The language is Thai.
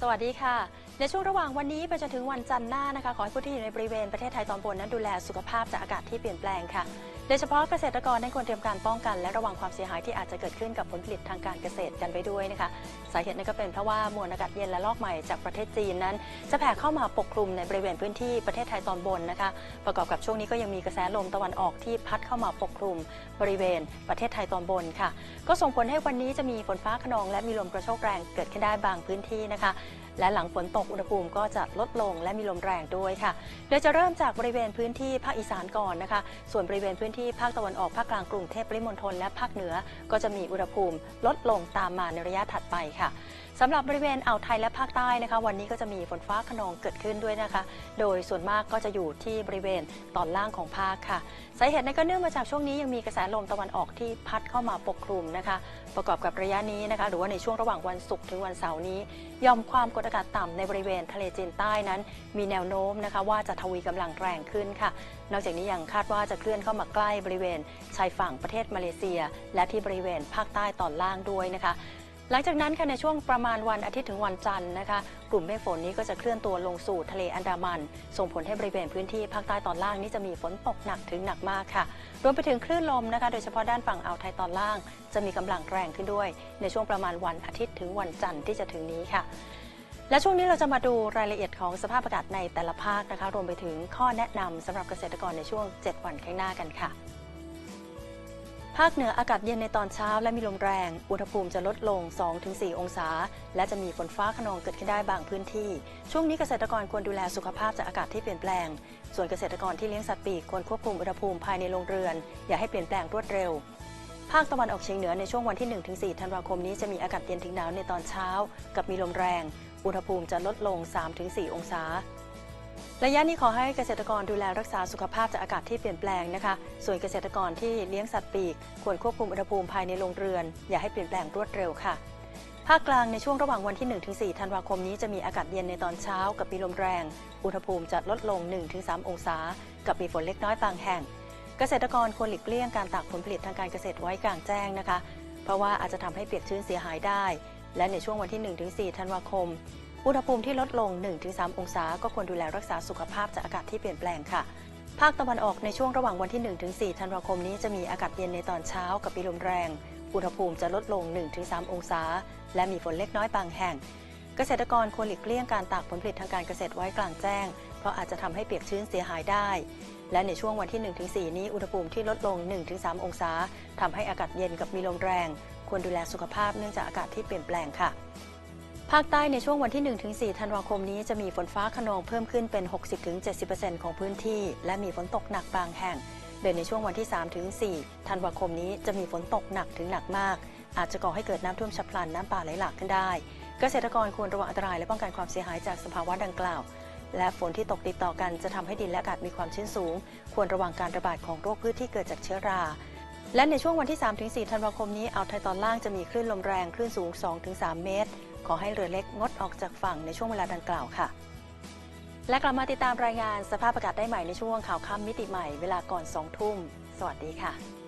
สวัสดีค่ะ ในช่วงระหว่างวันนี้ไปจนถึงวันจันทร์หน้านะคะขอให้ผู้ที่อยู่ในบริเวณประเทศไทยตอนบนนั้นดูแลสุขภาพจากอากาศที่เปลี่ยนแปลงค่ะโดยเฉพาะเกษตรกรนั้นควรเตรียมการป้องกัน และระวังความเสียหายที่อาจจะเกิดขึ้นกับผลผลิตทางการเกษตรกันไปด้วยนะคะ สาเหตุนั้นก็เป็นเพราะว่ามวลอากาศเย็นและลอกใหม่จากประเทศจีนนั้น จะแผ่เข้ามาปกคลุมในบริเวณพื้นที่ประเทศไทยตอนบนนะคะ ประกอบกับช่วงนี้ก็ยังมีกระแสลมตะวันออกที่พัดเข้ามาปกคลุมบริเวณประเทศไทยตอนบนค่ะ ก็ส่งผลให้วันนี้จะมีฝนฟ้าขนอง และมีลมกระโชกแรงเกิดขึ้นได้บางพื้นที่นะคะและหลังฝนตกอุณหภูมิก็จะลดลงและมีลมแรงด้วยค่ะ โดยจะเริ่มจากบริเวณพื้นที่ภาคอีสานก่อนนะคะ ส่วนบริเวณพื้นที่ภาคตะวันออกภาคกลางกรุงเทพปริมณฑลและภาคเหนือ ก็จะมีอุณหภูมิลดลงตามมาในระยะถัดไปค่ะสำหรับบริเวณอ่าวไทยและภาคใต้นะคะ วันนี้ก็จะมีฝนฟ้าขนองเกิดขึ้นด้วยนะคะ โดยส่วนมากก็จะอยู่ที่บริเวณตอนล่างของภาคค่ะสาเหตุนั้นก็เนื่องมาจากช่วงนี้ยังมีกระแสลมตะวันออกที่พัดเข้ามาปกคลุมนะคะ ประกอบกับระยะนี้นะคะ หรือว่าในช่วงระหว่างวันศุกร์ถึงวันเสาร์นี้ยอมความกดอากาศต่ำในบริเวณทะเลจีนใต้นั้น มีแนวโน้มนะคะว่าจะทวีกำลังแรงขึ้นค่ะ นอกจากนี้ยังคาดว่าจะเคลื่อนเข้ามาใกล้บริเวณชายฝั่งประเทศมาเลเซีย และที่บริเวณภาคใต้ตอนล่างด้วยนะคะหลังจากนั้นค่ะในช่วงประมาณวันอาทิตย์ถึงวันจันทร์นะคะ กลุ่มเมฆฝนนี้ก็จะเคลื่อนตัวลงสู่ทะเลอันดามัน ส่งผลให้บริเวณพื้นที่ภาคใต้ตอนล่างนี้จะมีฝนตกหนักถึงหนักมากค่ะ รวมไปถึงคลื่นลมนะคะ โดยเฉพาะด้านฝั่งอ่าวไทยตอนล่าง จะมีกำลังแรงขึ้นด้วย ในช่วงประมาณวันอาทิตย์ถึงวันจันทร์ที่จะถึงนี้ค่ะ และช่วงนี้เราจะมาดูรายละเอียดของสภาพอากาศในแต่ละภาคนะคะ รวมไปถึงข้อแนะนำสำหรับเกษตรกรในช่วง 7 วันข้างหน้ากันค่ะ ภาคเหนืออากาศเย็นในตอนเช้าและมีลมแรง อุณหภูมิจะลดลง 2-4 องศา และจะมีฝนฟ้าขนองเกิดขึ้นได้บางพื้นที่ ช่วงนี้เกษตรกรควรดูแลสุขภาพจากอากาศที่เปลี่ยนแปลง ส่วนเกษตรกรที่เลี้ยงสัตว์ปีกควรควบคุมอุณหภูมิภายในโรงเรือน อย่าให้เปลี่ยนแปลงรวดเร็วภาคตะวันออกเฉียงเหนือในช่วงวันที่ 1-4 ธันวาคมนี้จะมีอากาศเย็นถึงหนาวในตอนเช้า กับมีลมแรง อุณหภูมิจะลดลง 3-4 องศา ระยะนี้ขอให้เกษตรกรดูแลรักษาสุขภาพจากอากาศที่เปลี่ยนแปลงนะคะ ส่วนเกษตรกรที่เลี้ยงสัตว์ปีก ควรควบคุมอุณหภูมิภายในโรงเรือน อย่าให้เปลี่ยนแปลงรวดเร็วค่ะภาคกลางในช่วงระหว่างวันที่ 1-4 ธันวาคมนี้จะมีอากาศเย็นในตอนเช้ากับมีลมแรง อุณหภูมิจะลดลง 1-3 องศา กับมีฝนเล็กน้อยบางแห่ง เกษตรกรควรหลีกเลี่ยงการตากผลผลิตทางการเกษตรไว้กลางแจ้งนะคะ เพราะว่าอาจจะทำให้เปียกชื้นเสียหายได้ และในช่วงวันที่ 1-4 ธันวาคม อุณหภูมิที่ลดลง 1-3 องศา ก็ควรดูแลรักษาสุขภาพจากอากาศที่เปลี่ยนแปลงค่ะ ภาคตะวันออกในช่วงระหว่างวันที่ 1-4 ธันวาคมนี้จะมีอากาศเย็นในตอนเช้ากับมีลมแรง อุณหภูมิจะลดลง 1-3 องศา และมีฝนเล็กน้อยบางแห่ง เกษตรกรควรหลีกเลี่ยงการตากผลผลิตทางการเกษตรไว้กลางแจ้ง เพราะอาจจะทำให้เปียกชื้นเสียหายได้และในช่วงวันที่ 1-4 นี้อุณหภูมิที่ลดลง 1-3 องศาทำให้อากาศเย็นกับมีลมแรง ควรดูแลสุขภาพเนื่องจากอากาศที่เปลี่ยนแปลงค่ะ ภาคใต้ในช่วงวันที่ 1-4 ธันวาคมนี้จะมีฝนฟ้าขนองเพิ่มขึ้นเป็น 60-70%ของพื้นที่ และมีฝนตกหนักบางแห่งโดยในช่วงวันที่ 3-4 ธันวาคมนี้จะมีฝนตกหนักถึงหนักมาก อาจจะก่อให้เกิดน้ำท่วมฉับพลันน้ำป่าไหลหลากขึ้นได้ เกษตรกรควรระวังอันตรายและป้องกันความเสียหายจากสภาวะดังกล่าว และฝนที่ตกติดต่อกันจะทำให้ดินและอากาศมีความชื้นสูง ควรระวังการระบาดของโรคพืชที่เกิดจากเชื้อรา และในช่วงวันที่ 3-4 ธันวาคมนี้อ่าวไทยตอนล่างจะมีคลื่นลมแรงคลื่นสูง 2-3 เมตร ขอให้เรือเล็กงดออกจากฝั่งในช่วงเวลาดังกล่าวค่ะ และกลับมาติดตามรายงานสภาพอากาศได้ใหม่ในช่วงข่าวค่ำมิติใหม่เวลาก่อน 2 ทุ่ม สวัสดีค่ะ